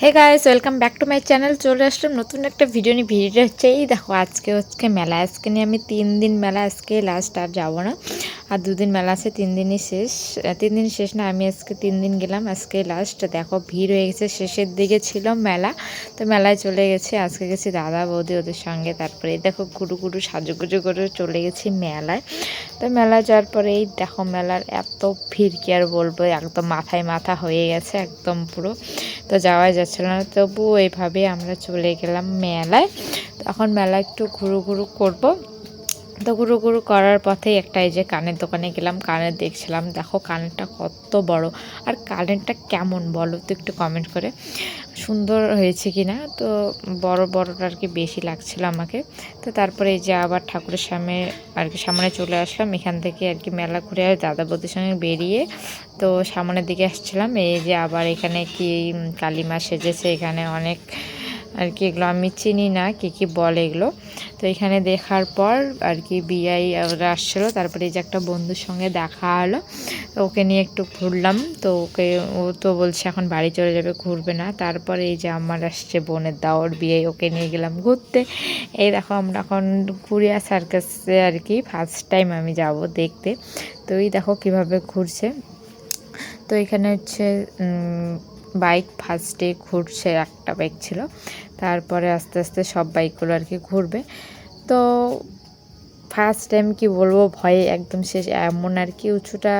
Hey guys welcome back to my channel চলে আসলাম নতুন একটা ভিডিও নিয়ে। ভিডিওটা হচ্ছে এই দেখো, আজকে হচ্ছে মেলা। আজকে নিয়ে আমি তিন দিন মেলা, আজকে লাস্ট আর যাব না। আর দুদিন মেলা আছে, তিন দিনই শেষ। তিন দিন শেষ না, আমি আজকে তিন দিন গেলাম, আজকে লাস্ট দেখো ভিড় হয়ে গেছে, শেষের দিকে ছিল মেলা, তো মেলায় চলে গেছি, আজকে গেছি দাদা বৌদি ওদের সঙ্গে, তারপরে দেখো গুরু গুরু সাজুগুজু করে চলে গেছি মেলায়। তো মেলা যাওয়ার পরে এই দেখো মেলার এত ভিড়, কি আর বলব, একদম মাথায় মাথা হয়ে গেছে একদম পুরো। তো যাওয়া যাচ্ছিল না, তবুও এইভাবে আমরা চলে গেলাম মেলায়। তখন মেলা একটু ঘুরু ঘুরু করব। তো ঘুরু ঘুরু করার পথে একটা এই যে কানের দোকানে গেলাম, কানের দেখছিলাম, দেখো কানেরটা কত বড়। আর কানেরটা কেমন বলো তো একটু কমেন্ট করে। সুন্দর হয়েছে কি না তো বড় বড়টা আর কি বেশি লাগছিল আমাকে। তো তারপরে এই যে আবার ঠাকুরের সামনে আর কি সামনে চলে আসলাম। এখান থেকে আর কি মেলা ঘুরে আর দাদা বৌদির সঙ্গে বেরিয়ে তো সামনের দিকে আসছিলাম। এই যে আবার এখানে কি কালিমা সেজেছে, এখানে অনেক আর কি এগুলো আমি চিনি না, কি কি বলে এগুলো। তো এখানে দেখার পর আর কি বিআই ওরা আসছিল, তারপরে এই যে একটা বন্ধুর সঙ্গে দেখা হলো। ওকে নিয়ে একটু ঘুরলাম, তো ওকে, ও তো বলছে এখন বাড়ি চলে যাবে, ঘুরবে না। তারপরে এই যে আমার আসছে বোনের দাওয়ার বিয়ে ওকে নিয়ে গেলাম ঘুরতে। এই দেখো আমরা এখন কুড়িয়া সার্কাসে আর কি ফার্স্ট টাইম আমি যাব দেখতে। তো এই দেখো কীভাবে ঘুরছে। তো এখানে হচ্ছে বাইক ফার্স্টে ঘুরছে, একটা বাইক ছিল। তারপরে আস্তে আস্তে সব বাইকগুলো আর কি ঘুরবে। তো ফার্স্ট টাইম কি বলব, ভয়ে একদম শেষ। এমন আর কি উঁচুটা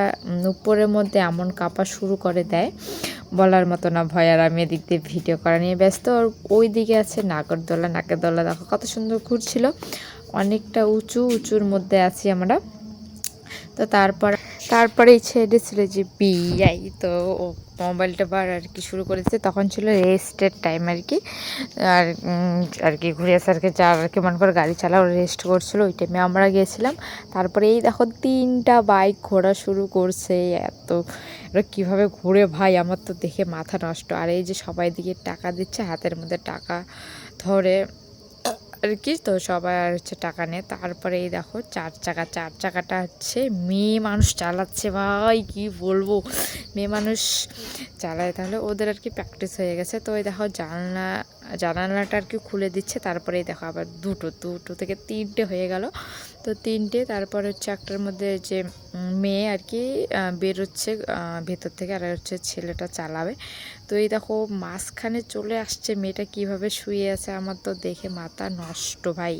উপরের মধ্যে এমন কাঁপা শুরু করে দেয়। বলার মতো না, ভয় আর আমি এদিক দিয়ে ভিডিও করা নিয়ে ব্যস্ত। আর ওই দিকে আছে নাগরদোলা। নাকেরদোলা দেখো কত সুন্দর ঘুরছিল। অনেকটা উঁচু, উঁচুর মধ্যে আছি আমরা। তো তারপর তারপরে ইচ্ছে ছিল যে বিআই, তো ও মোবাইলটা বার আর কি শুরু করেছে। তখন ছিল রেস্টের টাইম আর কি। আর আর কি ঘুরে আসারকে যার আর কি মনে করে গাড়ি চালাও, রেস্ট করছিল, ওই টাইমে আমরা গিয়েছিলাম। তারপরে এই দেখো তিনটা বাইক ঘোরা শুরু করছে। এত, এরা কীভাবে ঘুরে ভাই, আমার তো দেখে মাথা নষ্ট। আর এই যে সবাই দিকে টাকা দিচ্ছে, হাতের মধ্যে টাকা ধরে আর কি, তো সবাই আর হচ্ছে টাকা নেয়। তারপরে এই দেখো, চার চাকা, চার চাকাটা হচ্ছে মেয়ে মানুষ চালাচ্ছে। ভাই, কি বলব? মেয়ে মানুষ চালায়। তাহলে ওদের আর কি প্র্যাকটিস হয়ে গেছে। তো ওই দেখো, জানলা, জানালাটা আর কি খুলে দিচ্ছে। তারপরে দেখো আবার দুটো দুটো থেকে তিনটে হয়ে গেল। তো তিনটে, তারপর হচ্ছে একটার মধ্যে যে মেয়ে আর কি বেরোচ্ছে ভেতর থেকে আর হচ্ছে ছেলেটা চালাবে। তো এই দেখো মাঝখানে চলে আসছে মেয়েটা কীভাবে শুয়ে আছে আমার তো দেখে মাথা নষ্ট ভাই।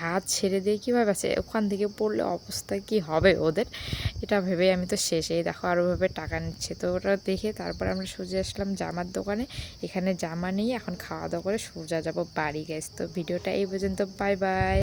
হাত ছেড়ে দিয়ে কীভাবে আছে? ওখান থেকে পড়লে অবস্থা কি হবে ওদের? এটা ভেবে আমি তো শেষেই দেখো আরও ভাবে টাকা নিচ্ছে। তো ওটা দেখে তারপর আমরা সোজা আসলাম জামার দোকানে। এখানে জামা নিয়ে এখন খাওয়া দাওয়া করে সোজা যাব বাড়ি গেছ তো ভিডিওটা এই পর্যন্ত। Bye bye.